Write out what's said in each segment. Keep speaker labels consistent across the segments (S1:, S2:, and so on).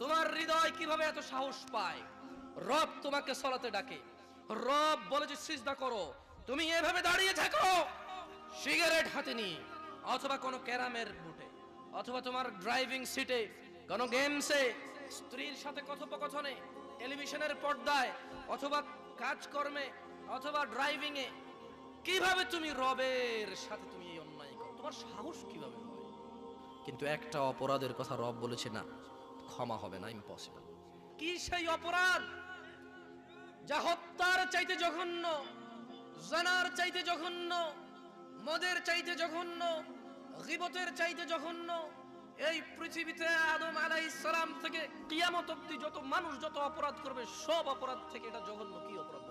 S1: তোমার হৃদয় কীভাবে এত সাহস পায়? রব তোমাকে সলাতে ডাকে। রব বলে যে, সিজদা করো। তুমি এভাবে দাঁড়িয়ে থাকো। সিগারেট হাতে নিয়ে, অথবা কোনো ক্যারামের বুটে অথবা তোমার ড্রাইভিং সিটে, কোনো গেমসে, স্ত্রীর সাথে কথোপকথনে, টেলিভিশনের পর্দায়, অথবা কাজকর্মে, অথবা ড্রাইভিং এ কীভাবে তুমি রবের সাথে তুমি এই অন্যায় করো? তোমার সাহস কীভাবে হবে কিন্তু একটা অপরাধের কথা রব বলেছে না। ক্ষমা হবে না ইম্পসিবল কি সেই অপরাধ? যা হত্যার চাইতে জঘন্য, জানার চাইতে জঘন্য, মদের চাইতে জঘন্য, গিবতের চাইতে জঘন্য, এই পৃথিবীতে আদম আলাইহিস সালাম থেকে কিয়ামত অব্দি যত মানুষ যত অপরাধ করবে, সব অপরাধ থেকে এটা জঘন্য, কি অপরাধ?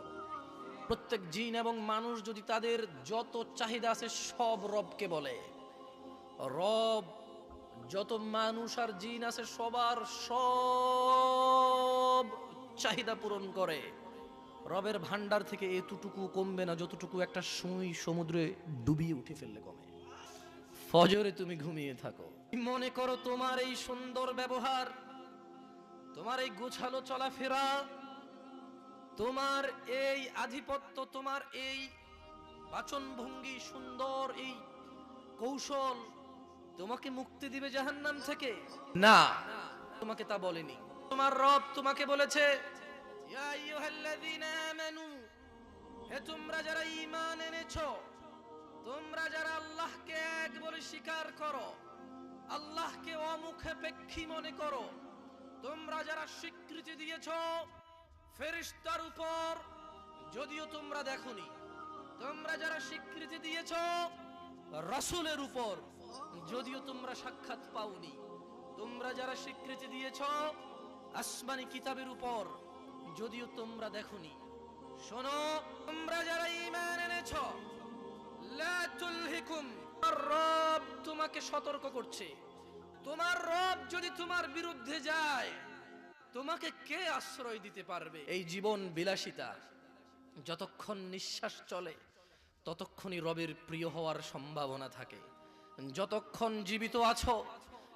S1: প্রত্যেক জিন এবং মানুষ যদি তাদের যত চাহিদা আছে, সব রবকে বলে। রব যত মানুষ আর জিন আছে, সবার সব চাহিদা পূরণ করে। রবের ভান্ডার থেকে এতটুকু কমবে না যতটুকু একটা সুই সমুদ্রে ডুবিয়ে উঠে ফেললে কমে। ফজরে তুমি ঘুমিয়ে থাকো। মনে করো তোমার এই সুন্দর ব্যবহার, তোমার এই গোছালো চলাফেরা, তোমার এই আধিপত্য, তোমার এই বাচনভঙ্গি, সুন্দর এই কৌশল তোমাকে মুক্তি দিবে জাহান্নাম থেকে? না। তোমাকে তা বলেনি। তোমার রব তোমাকে বলেছে হে তোমরা যারা ঈমান এনেছো তোমরা যারা আল্লাহকে এক বলে স্বীকার করো আল্লাহকে অমুখে পেক্ষী মনে করো তোমরা যারা স্বীকৃতি দিয়েছ ফেরেশতার উপর যদিও তোমরা দেখোনি তোমরা যারা স্বীকৃতি দিয়েছ রসুলের উপর যদিও তোমরা সাক্ষাৎ পাওনি, তোমরা যারা স্বীকৃতি দিয়েছ আসমানি কিতাবের উপর, যদিও তোমরা দেখোনি। শোনো, তোমরা যারা ইমান এনেছ রব তোমাকে সতর্ক করছে। তোমার রব যদি তোমার বিরুদ্ধে যায়, তোমাকে কে আশ্রয় দিতে পারবে? এই জীবন বিলাসিতা। যতক্ষণ নিঃশ্বাস চলে, ততক্ষণই রবের প্রিয় হওয়ার সম্ভাবনা থাকে। যতক্ষণ জীবিত আছো,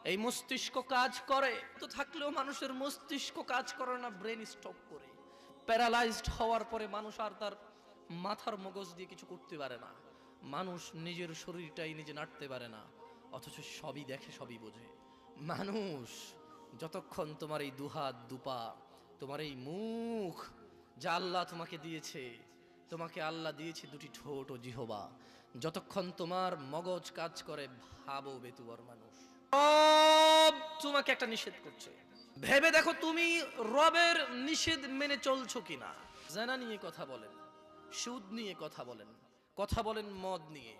S1: এই মস্তিষ্ক কাজ করে। তো থাকলেও মানুষের মস্তিষ্ক কাজ করে না ব্রেন স্টপ করে। প্যারালাইজড হওয়ার পরে মানুষ আর তার মাথার মগজ দিয়ে কিছু করতে পারে না। মানুষ নিজের শরীরটাই নিজে নাড়তে পারে না, অথচ সবই দেখে, সবই বোঝে। মানুষ, যতক্ষণ তোমার এই দুহাত, দুপা, তোমার এই মুখ, যা আল্লাহ তোমাকে দিয়েছে, তোমাকে আল্লাহ দিয়েছে দুটি ঠোঁট ও জিহবা। যতক্ষণ তোমার মগজ কাজ করে, ভাবো বেতুবর মানুষ। তোমাকে একটা নিষেধ করছে। ভেবে দেখো তুমি রবের নিষেধ মেনে চলছো কিনা। জানা নিয়ে কথা বলেন, সুদ নিয়ে কথা বলেন কথা বলেন মদ নিয়ে।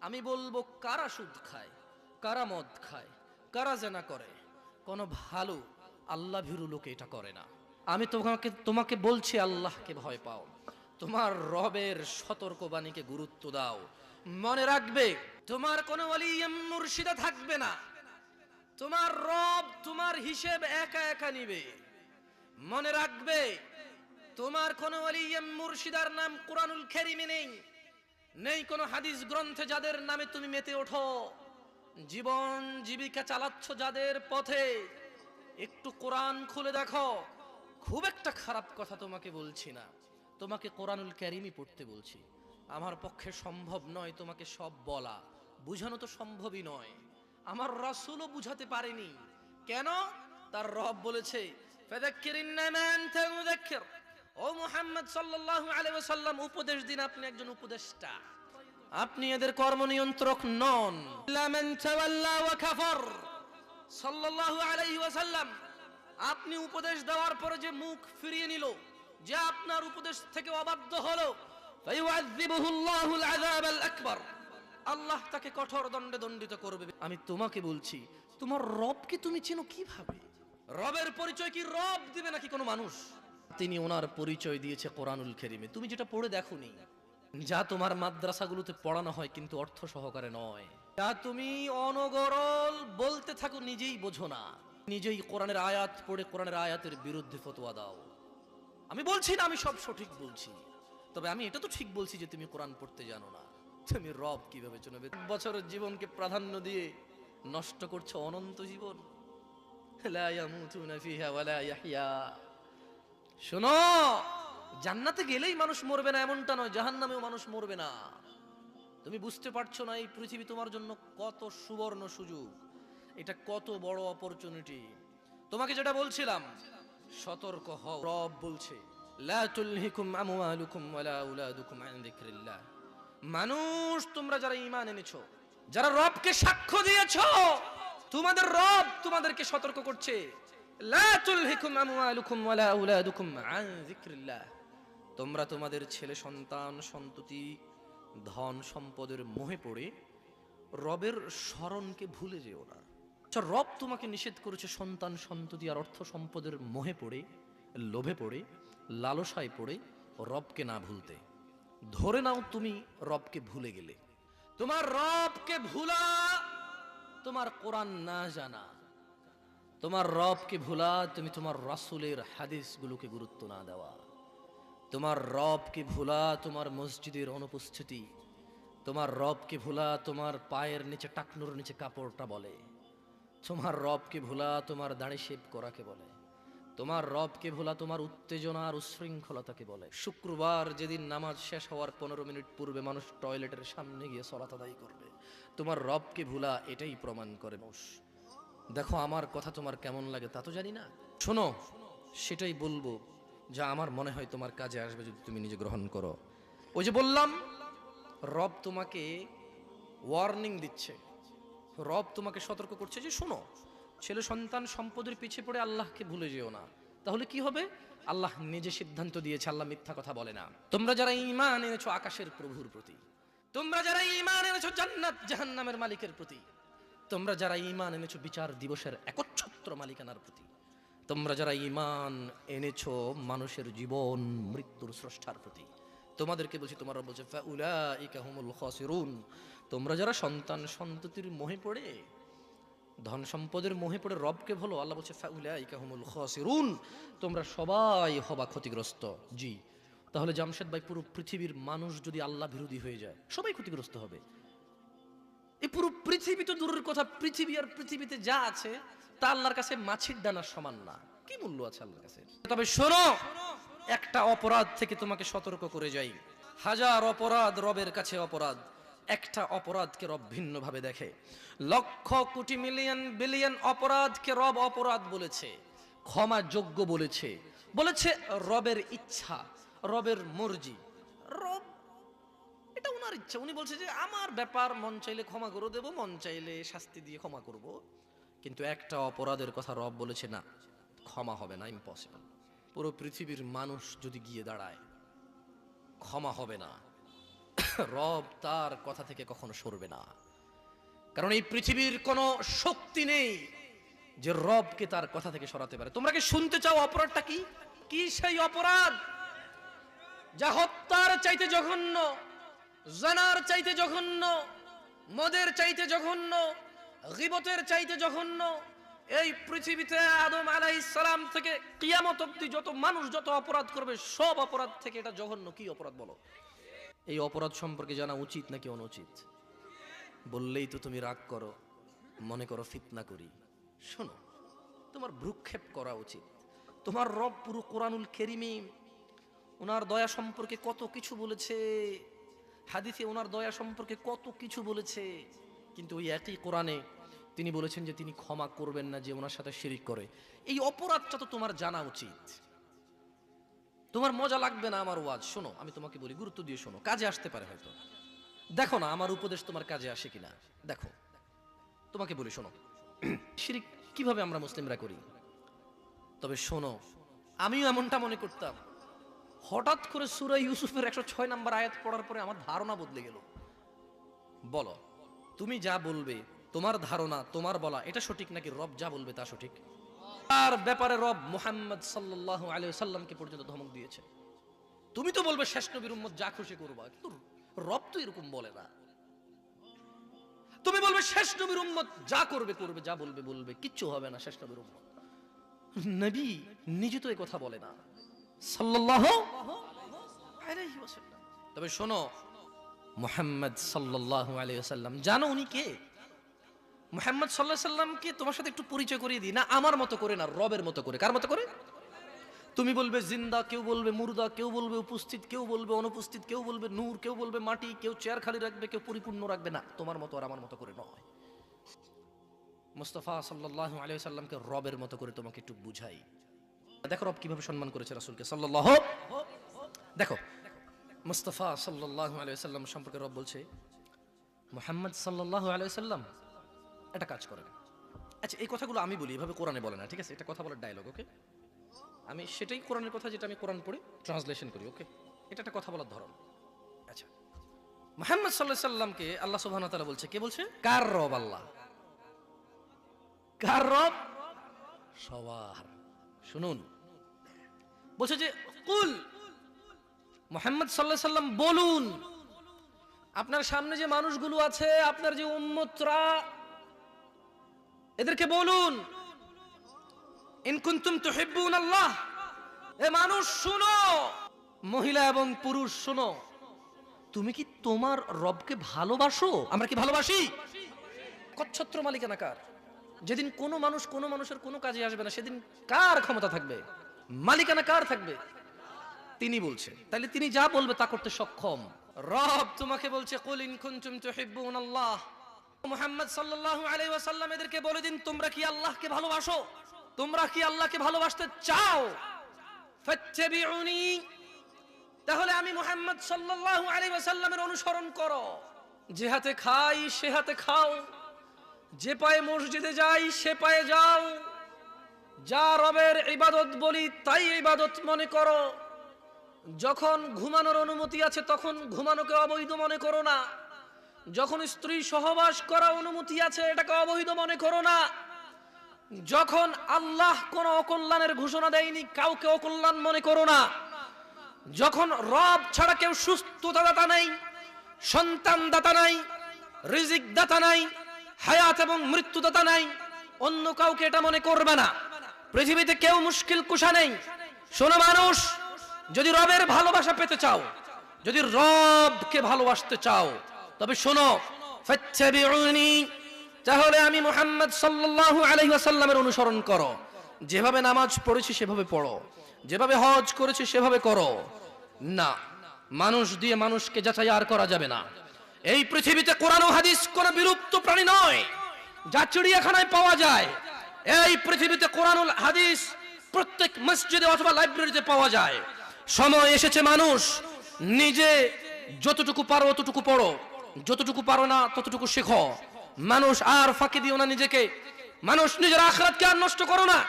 S1: আমি বলব, কারা সুদ খায়, কারা মদ খায়, কারা জেনা করে? কোনো ভালো আল্লাহ ভীরু লোকে এটা করে না। আমি তোমাকে তোমাকে বলছি, আল্লাহকে ভয় পাও। তোমার রবের সতর্কবাণীকে গুরুত্ব দাও। মনে রাখবে, তোমার কোনো মুর্শিদা থাকবে না। তোমার রব, তোমার হিসেব একা একা নিবে। মনে রাখবে, তোমার কোন মুর্শিদার নাম কোরআনুল খেরিমে নেই। নেই কোনো হাদিস গ্রন্থে যাদের নামে তুমি মেতে ওঠো। জীবন জীবিকা চালাচ্ছ যাদের পথে। একটু কোরআন খুলে দেখো, খুব একটা খারাপ কথা তোমাকে বলছি না। তোমাকে কোরআনুল ক্যারিমই পড়তে বলছি। আমার পক্ষে সম্ভব নয় তোমাকে সব বলা। বুঝানো তো সম্ভবই নয়। আমার রাসূলও বুঝাতে পারেনি। কেন? তার রব বলেছে ও মুহাম্মদ সাল্লাল্লাহু আলাইহি ওয়াসাল্লাম, উপদেশ দিন আপনি একজন উপদেষ্টা। আপনি এদের কর্ম নিয়ন্ত্রক নন লামান তাওয়াল্লা সাল্লাল্লাহু আলাইহি আপনি উপদেশ দেওয়ার পরে যে মুখ ফিরিয়ে নিল, যে আপনার উপদেশ থেকে অবাধ্য হলো আল্লাহ তাকে কঠোর দণ্ডে দণ্ডিত করবে। আমি তোমাকে বলছি, তোমার রবকে তুমি চেনো কীভাবে? রবের পরিচয় কি রব দিবে নাকি কোনো মানুষ? তিনি ওনার পরিচয় দিয়েছে কোরআনুল খেরিমে তুমি যেটা পড়ে দেখোনি, যা তোমার মাদ্রাসাগুলোতে পড়ানো হয় কিন্তু অর্থ সহকারে নয়। যা তুমি অনগরল বলতে থাকো নিজেই বোঝো না। নিজেই কোরআনের আয়াত পড়ে কোরআনের আয়াতের বিরুদ্ধে ফতোয়া দাও। আমি বলছি না, আমি সব সঠিক বলছি। তবে আমি এটা তো ঠিক বলছি যে তুমি কোরআন পড়তে জানো না। তুমি রব কীভাবে চলবে বছরের জীবনকে প্রাধান্য দিয়ে নষ্ট করছ অনন্ত জীবন। শোনো, জান্নাতে গেলেই মানুষ মরবে না, এমনটা নয়, জাহান্নামেও মানুষ মরবে না। তুমি বুঝতে পারছ না এই পৃথিবী তোমার জন্য কত সুবর্ণ সুযোগ, এটা কত বড় অপরচুনিটি তোমাকে যেটা বলছিলাম, সতর্ক হও, রব বলছে। লা তুলহিকুম আমওয়ালুকুম ওয়ালা আউলাদুকুম আন যিকরিল্লাহ। মানুষ, তোমরা যারা ঈমান এনেছো, যারা রবকে সাক্ষ্য দিয়েছ, তোমাদের রব তোমাদেরকে সতর্ক করছে। লা তুলহিকুম আমওয়ালুকুম ওয়ালা আউলাদুকুম আন যিকরিল্লাহ। তোমরা তোমাদের ছেলে সন্তান, সন্ততি, ধন সম্পদের মোহে পড়ে রবের স্মরণকে ভুলে যেও না। আচ্ছা রব তোমাকে নিষেধ করেছে সন্তান, সন্ততি আর অর্থ সম্পদের মোহে পড়ে, লোভে পড়ে। লালসায় পড়ে রবকে না ভুলতে। ধরে নাও তুমি রবকে ভুলে গেলে। তোমার রবকে ভুলা, তোমার কোরআন না জানা। তোমার রবকে ভুলা, তুমি তোমার রাসূলের হাদিসগুলোকে গুরুত্ব না দেওয়া। তোমার রবকে ভুলা, তোমার মসজিদের অনুপস্থিতি। তোমার রবকে ভুলা, তোমার পায়ের নিচে টাকনুর নিচে কাপড়টা বলে। তোমার রবকে ভুলা, তোমার দাড়ি শেপ করাকে বলে। তোমার রবকে ভোলা তোমার উত্তেজনা আর উশৃঙ্খলতাকে বলে। শুক্রবার যেদিন নামাজ শেষ হওয়ার পনেরো মিনিট পূর্বে মানুষ টয়লেটের সামনে গিয়ে সলাত আদায় করবে। তোমার রবকে ভুলা এটাই প্রমাণ করে মানুষ। দেখো, আমার কথা তোমার কেমন লাগে তা তো জানি না। শোনো, সেটাই বলব যা আমার মনে হয় তোমার কাজে আসবে যদি তুমি নিজে গ্রহণ করো। ওই যে বললাম, রব তোমাকে ওয়ার্নিং দিচ্ছে। রব তোমাকে সতর্ক করছে যে শোনো ছেলে সন্তান সম্পদের পিছে পড়ে আল্লাহকে ভুলে যেও না। তাহলে কি হবে? আল্লাহ নিজে সিদ্ধান্ত দিয়েছে, আল্লাহ মিথ্যা কথা বলে না। তোমরা যারা ঈমান এনেছো আকাশের প্রভুর প্রতি, তোমরা যারা ঈমান এনেছো জান্নাত, জাহান্নামের মালিকের প্রতি, তোমরা যারা ঈমান এনেছো বিচার দিবসের একচ্ছত্র মালিকানার প্রতি, তোমরা যারা ঈমান এনেছো মানুষের জীবন মৃত্যুর স্রষ্টার প্রতি, তোমাদেরকে বলছি, তোমার বলছে তোমরা যারা সন্তান সন্ততির মোহে পড়ে ধন সম্পদের মোহে পড়ে রবকে ভুলো। আল্লাহ বলছে, ফাউলাইকা হুমুল খাসিরুন। তোমরা সবাই হবা ক্ষতিগ্রস্ত। জি। তাহলে জামশেদ ভাই, পুরো পৃথিবীর মানুষ যদি আল্লাহ বিরোধী হয়ে যায়, সবাই ক্ষতিগ্রস্ত হবে। এই পুরো পৃথিবী তো দূরের কথা, পৃথিবী আর পৃথিবীতে যা আছে, তা আল্লাহর কাছে মাছির দানার সমান না। কি মূল্য আছে আল্লাহর কাছে? তবে শোনো, একটা অপরাধ থেকে তোমাকে সতর্ক করে যাই। হাজার অপরাধ রবের কাছে অপরাধ। একটা অপরাধকে রব ভিন্নভাবে দেখে। লক্ষ কোটি মিলিয়ন, বিলিয়ন অপরাধকে রব অপরাধ বলেছে ক্ষমা যোগ্য বলেছে। বলেছে রবের ইচ্ছা, রবের মর্জি। রব, এটা ওনার ইচ্ছা। উনি বলছে যে, আমার ব্যাপার, মন চাইলে ক্ষমা করে দেব, মন চাইলে শাস্তি দিয়ে ক্ষমা করব। কিন্তু একটা অপরাধের কথা রব বলেছে, না, ক্ষমা হবে না ইম্পসিবল পুরো পৃথিবীর মানুষ যদি গিয়ে দাঁড়ায়, ক্ষমা হবে না। রব তার কথা থেকে কখনো সরবে না। কারণ এই পৃথিবীর কোনো শক্তি নেই যে রবকে তার কথা থেকে সরাতে পারে। তোমরা কি শুনতে চাও অপরাধটা কি? কি সেই অপরাধ? যা হত্যার চাইতে জঘন্য, জানার চাইতে জঘন্য, মদের চাইতে জঘন্য, গিবতের চাইতে জঘন্য। এই পৃথিবীতে আদম আলাইহিস সালাম থেকে কিয়ামত অব্দি যত মানুষ যত অপরাধ করবে, সব অপরাধ থেকে এটা জঘন্য। কি অপরাধ বলো? এই অপরাধ সম্পর্কে জানা উচিত নাকি অনুচিত? বললেই তো তুমি রাগ করো, মনে করো ফিতনা করি। শোনো, তোমার ভ্রুক্ষেপ করা উচিত। তোমার রব পুরো কোরআনুল কেরিমে ওনার দয়া সম্পর্কে কত কিছু বলেছে, হাদিসে ওনার দয়া সম্পর্কে কত কিছু বলেছে, কিন্তু ওই একই কোরআনে তিনি বলেছেন যে তিনি ক্ষমা করবেন না যে ওনার সাথে শিরিক করে। এই অপরাধটা তো তোমার জানা উচিত। তোমার মজা লাগবে না আমার ওয়াজ, শোনো, আমি তোমাকে বলি, গুরুত্ব দিয়ে শোনো, কাজে আসতে পারে হয়তো। দেখো না, আমার উপদেশ তোমার কাজে আসে কিনা। দেখো, তোমাকে বলি, শোনো, শিরিক কীভাবে আমরা মুসলিমরা করি? তবে শোনো, আমিও এমনটা মনে করতাম। হঠাৎ করে সুরা ইউসুফের একশো ছয় নাম্বার আয়াত পড়ার পরে আমার ধারণা বদলে গেল। বলো, তুমি যা বলবে, তোমার ধারণা, তোমার বলা, এটা সঠিক নাকি রব যা বলবে তা সঠিক? তার ব্যাপারে রব মুহাম্মদ সাল্লাল্লাহু আলাইহি সাল্লামকে পর্যন্ত ধমক দিয়েছে। তুমি তো বলবে, শেষ নবীর উম্মত যা খুশি করবা। কিন্তু রব তো এরকম বলে না। তুমি বলবে, শেষ নবীর উম্মত যা করবে করবে, যা বলবে বলবে, কিচ্ছু হবে না শেষ নবীর উম্মত। নবী নিজে তো এই কথা বলে না। ওয়াসাল্লাম। তবে শোনো, মুহাম্মদ সাল্লাল্লাহু আলাইহি ওয়াসাল্লাম, জানো উনি কে? মোহাম্মদ সাল্লাহ সাল্লামকে তোমার সাথে একটু পরিচয় করিয়ে দিই? না, আমার মতো করে না, রবের মতো করে। কার মতো করে? তুমি বলবে জিন্দা, কেউ বলবে মুর্দা, কেউ বলবে উপস্থিত, কেউ বলবে অনুপস্থিত, কেউ বলবে নূর, কেউ বলবে মাটি, কেউ চেয়ার খালি রাখবে, কেউ পরিপূর্ণ রাখবে না। তোমার মতো আর আমার মতো করে নয়। মুস্তফা সাল্লাহ আলিয়া সাল্লামকে রবের মতো করে তোমাকে একটু বুঝাই। দেখো রব কীভাবে সম্মান করেছে রাসুলকে সাল্লাহ দেখো, মুস্তফা সাল্লাহ আলিয়া সাল্লাম সম্পর্কে রব বলছে, মোহাম্মদ সাল্লাহ আলিয়া সাল্লাম একটা কাজ করেন। আচ্ছা এই কথাগুলো আমি বলি, এভাবে কোরআনে বলে না, ঠিক আছে? এটা কথা বলার ডায়লগ ওকে আমি সেটাই কোরআনের কথা যেটা আমি কোরআন পড়ে ট্রান্সলেশন করি ওকে এটা একটা কথা বলার ধরন। আচ্ছা। মোহাম্মদ সাল্লাহ সাল্লামকে আল্লাহ সুবহান তাআলা বলছে, কে বলছে? কার রব আল্লাহ? কার রব? সবার। শুনুন। বলছে যে, কুল, মোহাম্মদ সাল্লাহ সাল্লাম বলুন, আপনার সামনে যে মানুষগুলো আছে, আপনার যে উম্মতরা এদেরকে বলুন, ইন কুনতুম তুহিব্বুন আল্লাহ। এ মানুষ, শুনো। মহিলা এবং পুরুষ, শুনো। তুমি কি তোমার রবকে ভালোবাসো? আমরা কি ভালোবাসি? কচ্ছত্র মালিকানা কার? যেদিন কোনো মানুষ কোনো মানুষের কোনো কাজে আসবে না, সেদিন কার ক্ষমতা থাকবে? মালিকানা কার থাকবে? তিনি বলছেন। তাহলে তিনি যা বলবে তা করতে সক্ষম। রব তোমাকে বলছে, কুল ইন কুনতুম তুহিব্বুন আল্লাহ। মুহাম্মদ সাল্লাল্লাহু আলাইহি ওয়াসাল্লাম এদেরকে বলে দিন, তোমরা কি আল্লাহকে ভালোবাসো? তোমরা কি আল্লাহকে ভালোবাসতে চাও? তাহলে আমি মুহাম্মদ সাল্লাল্লাহু আলাইহি ওয়াসাল্লামের অনুসরণ করো। যে হাতে খাই, সে হাতে খাও। যে পায়ে মসজিদে যাই, সে পায়ে যাও। যা রবের ইবাদত বলি, তাই ইবাদত মনে করো। যখন ঘুমানোর অনুমতি আছে, তখন ঘুমানোকে অবৈধ মনে করো না। যখন স্ত্রী সহবাস করা অনুমতি আছে, এটাকে অবৈধ মনে করো না। যখন আল্লাহ কোন অকল্যাণের ঘোষণা দেয়নি, কাউকে অকল্যাণ মনে করো না। যখন রব ছাড়া কেউ সুস্থতা দাতা নাই সন্তান দাতা নাই রিজিক দাতা নাই, হায়াত এবং মৃত্যু দাতা নাই, অন্য কাউকে এটা মনে করবে না। পৃথিবীতে কেউ মুশকিল কুশা নেই। শোনো মানুষ, যদি রবের ভালোবাসা পেতে চাও, যদি রবকে ভালোবাসতে চাও তবে শোনো তাহলে আমি মোহাম্মদ সাল্লাল্লাহু আলাইহি ওয়াসাল্লামের অনুসরণ করো। যেভাবে নামাজ পড়েছি সেভাবে পড়ো। যেভাবে হজ করেছি সেভাবে করো। না, মানুষ দিয়ে মানুষকে যাচাই আর করা যাবে না। এই পৃথিবীতে কোরআন হাদিস কোনো বিলুপ্ত প্রাণী নয়, যা চিড়িয়াখানায় পাওয়া যায়। এই পৃথিবীতে কোরআনুল হাদিস প্রত্যেক মসজিদে অথবা লাইব্রেরিতে পাওয়া যায়। সময় এসেছে মানুষ, নিজে যতটুকু পারো অতটুকু পড়ো। যতটুকু পারো না, ততটুকু শেখো। মানুষ আর ফাঁকি দিও না নিজেকে। মানুষ নিজের আখরাতকে আর নষ্ট করো না।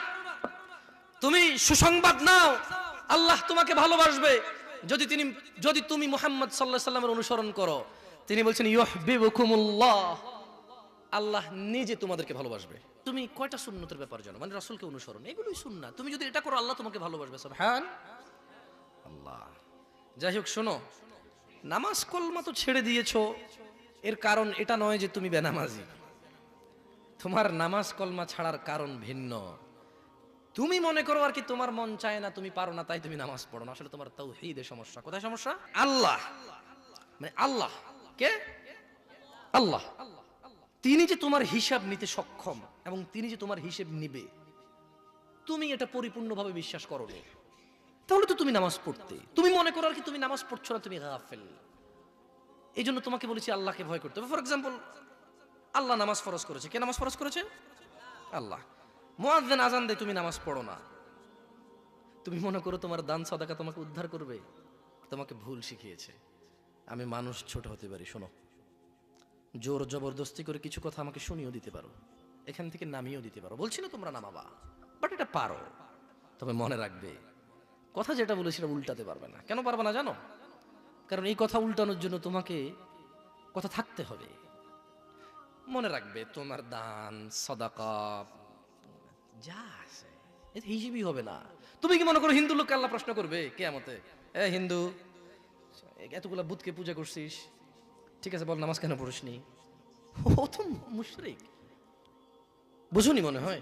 S1: তুমি সুসংবাদ নাও, আল্লাহ তোমাকে ভালোবাসবে। যদি তিনি, যদি তুমি মুহাম্মদ সাল্লাহ সাল্লামের অনুসরণ করো, তিনি বলছেন আল্লাহ নিজে তোমাদেরকে ভালোবাসবে। তুমি কয়টা সুন্নতের ব্যাপার জানো? মানে রাসূলকে অনুসরণ, এগুলোই সুন্না তুমি যদি এটা করো, আল্লাহ তোমাকে ভালোবাসবে হ্যাঁ আল্লাহ। যাই হোক, শোনো নামাজ কলমা তো ছেড়ে দিয়েছ। এর কারণ এটা নয় যে তুমি বেনামাজি। তোমার নামাজ কলমা ছাড়ার কারণ ভিন্ন। তুমি মনে করো আর কি তোমার মন চায় না, তুমি পারো না, তাই তুমি নামাজ পড়ো না। আসলে তোমার তাওহীদে সমস্যা। কোথায় সমস্যা? আল্লাহ। মানে আল্লাহ। কে? আল্লাহ। তিনি যে তোমার হিসাব নিতে সক্ষম এবং তিনি যে তোমার হিসেব নিবে, তুমি এটা পরিপূর্ণভাবে বিশ্বাস করো। তাহলে তো তুমি নামাজ পড়তে। তুমি মনে করো আর কি তুমি নামাজ পড়ছো না, তুমি গাফেল। এই জন্য তোমাকে বলেছি আল্লাহকে ভয় করতে হবে। ফর এক্সাম্পল আল্লাহ নামাজ ফরজ করেছে। কে নামাজ ফরজ করেছে? আল্লাহ। মুয়াজ্জিন আজান দেয় তুমি নামাজ পড়ো না। তুমি মনে করো তোমার দান সাদাকা তোমাকে উদ্ধার করবে? তোমাকে ভুল শিখিয়েছে। আমি মানুষ ছোট হতে পারি, শোনো। জোর জবরদস্তি করে কিছু কথা আমাকে শুনিয়েও দিতে পারো। এখান থেকে নামিয়েও দিতে পারো। বলছি না তোমরা নামাবা বাট এটা পারো। তবে মনে রাখবে কথা যেটা বলে সেটা উল্টাতে পারবে না। কেন পারবে না জানো? কারণ এই কথা উল্টানোর জন্য তোমাকে কথা থাকতে হবে। মনে রাখবে তোমার দান, সদাকা, যা আছে। এতে হিসেবই হবে না। তুমি কি মনে করো হিন্দু লোককে আল্লাহ প্রশ্ন করবে? কে আমতে এ হিন্দু, এতগুলা বুধকে পূজা করছিস। ঠিক আছে, বল, নামাজ কেন পড়িসনি? ও মুশরিক। বুঝুনি মনে হয়?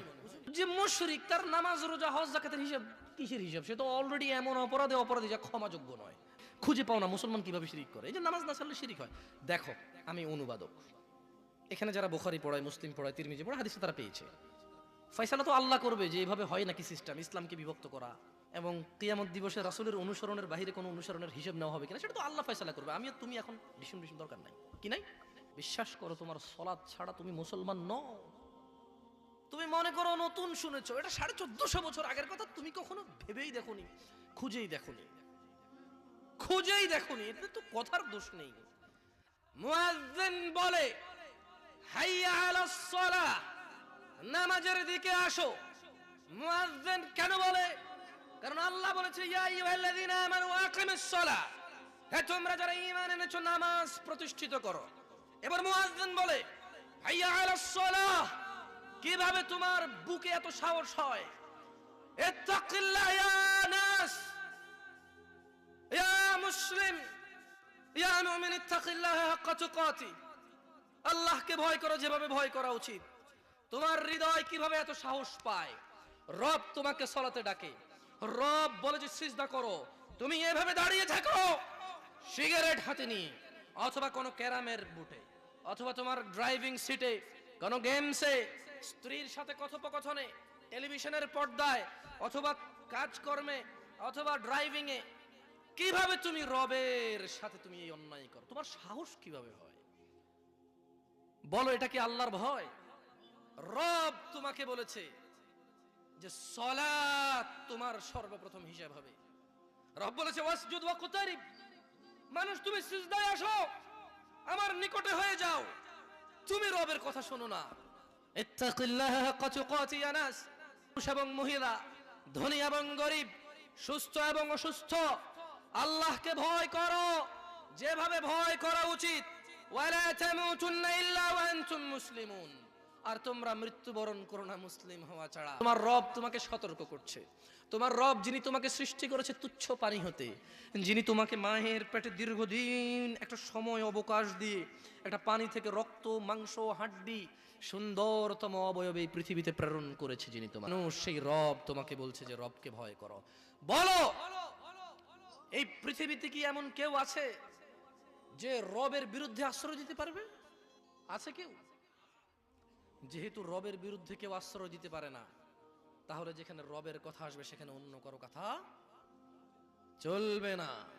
S1: যে মুশরিক, তার নামাজ, রোজা, হজ জাকাতের হিসাব কিসের হিসাব? সে তো অলরেডি এমন অপরাধে অপরাধী যা ক্ষমাযোগ্য নয়। খুঁজে পাও না মুসলমান কীভাবে শিরিক করে। এই যে নামাজ না ছাড়লে শিরিক হয়। দেখো, আমি অনুবাদক। এখানে যারা বোখারি পড়ায়, মুসলিম পড়ায়, তিরমিজি পড়ায় হাদিসে তারা পেয়েছে। ফয়সালা তো আল্লাহ করবে যে এইভাবে হয় নাকি সিস্টেম ইসলামকে বিভক্ত করা এবং কিয়ামত দিবসে রাসূলের অনুসরণের বাইরে কোনো অনুসরণের হিসেব নেওয়া হবে কিনা, সেটা তো আল্লাহ ফয়সালা করবে। আমি তুমি এখন ভীষণ ভীষণ দরকার নাই। কি নাই? বিশ্বাস করো, তোমার সলাদ ছাড়া তুমি মুসলমান নও। তুমি মনে করো নতুন শুনেছো, এটা সাড়ে চোদ্দশো বছর আগের কথা, তুমি কখনো ভেবেই দেখোনি, খুঁজেই দেখোনি খুঁজেই দেখোনি, এতে তো কথার দোষ নেই। মুয়াজ্জিন বলে, হাইয়া আলাস সালাহ নামাজের দিকে আসো। মুয়াজ্জিন কেন বলে? কারণ আল্লাহ বলেছে, ইয়া আইয়ুহাল্লাযীনা আমানু আকিমিস সালাহ হে তোমরা যারা ঈমান এনেছো, নামাজ প্রতিষ্ঠিত করো। এবার মুয়াজ্জিন বলে, হাইয়া আলাস সালাহ কীভাবে তোমার বুকে এত সাহস হয়? মুসলিম আল্লাহকে ভয় করো, যেভাবে ভয় করা উচিত। তোমার হৃদয় কীভাবে এত সাহস পায়? রব তোমাকে সলাতে ডাকে। রব বলে যে, সিজদা করো। তুমি এভাবে দাঁড়িয়ে থাকো, সিগারেট হাতে নিয়ে, অথবা কোনো ক্যারামের বুটে, অথবা তোমার ড্রাইভিং সিটে, কোনো গেমসে স্ত্রীর সাথে কথোপকথনে, টেলিভিশনের পর্দায়, অথবা কাজকর্মে, অথবা ড্রাইভিং এ কীভাবে তুমি রবের সাথে তুমি এই অন্যায় করো? তোমার সাহস কীভাবে হয়? বলো, এটা কি আল্লাহর ভয়? রব তোমাকে বলেছে যে সলাত তোমার সর্বপ্রথম হিসাব হবে। রব বলেছে মানুষ, তুমি সিজদায় আসো, আমার নিকটে হয়ে যাও। তুমি রবের কথা শোনো না। পুরুষ এবং মহিলা, ধনী এবং গরিব, সুস্থ এবং অসুস্থ, আল্লাহকে ভয় করো। যেভাবে ভয় করা উচিত মুসলিমুন। আর তোমরা মৃত্যুবরণ করো না মুসলিম হওয়া ছাড়া। তোমার রব তোমাকে সতর্ক করছে। তোমার রব যিনি তোমাকে সৃষ্টি করেছে তুচ্ছ পানি হতে, যিনি তোমাকে মায়ের পেটে দীর্ঘদিন একটা সময় অবকাশ দিয়ে একটা পানি থেকে রক্ত, মাংস, হাড্ডি, সুন্দরতম অবয়বে এই পৃথিবীতে প্রেরণ করেছে যিনি তোমার সেই রব তোমাকে বলছে যে, রবকে ভয় করো। বলো, এই পৃথিবীতে কি এমন কেউ আছে যে রবের বিরুদ্ধে আশ্রয় দিতে পারবে? আছে কেউ? যেহেতু রবের বিরুদ্ধে কেউ আশ্রয় দিতে পারে না, তাহলে যেখানে রবের কথা আসবে, সেখানে অন্য কারও কথা চলবে না।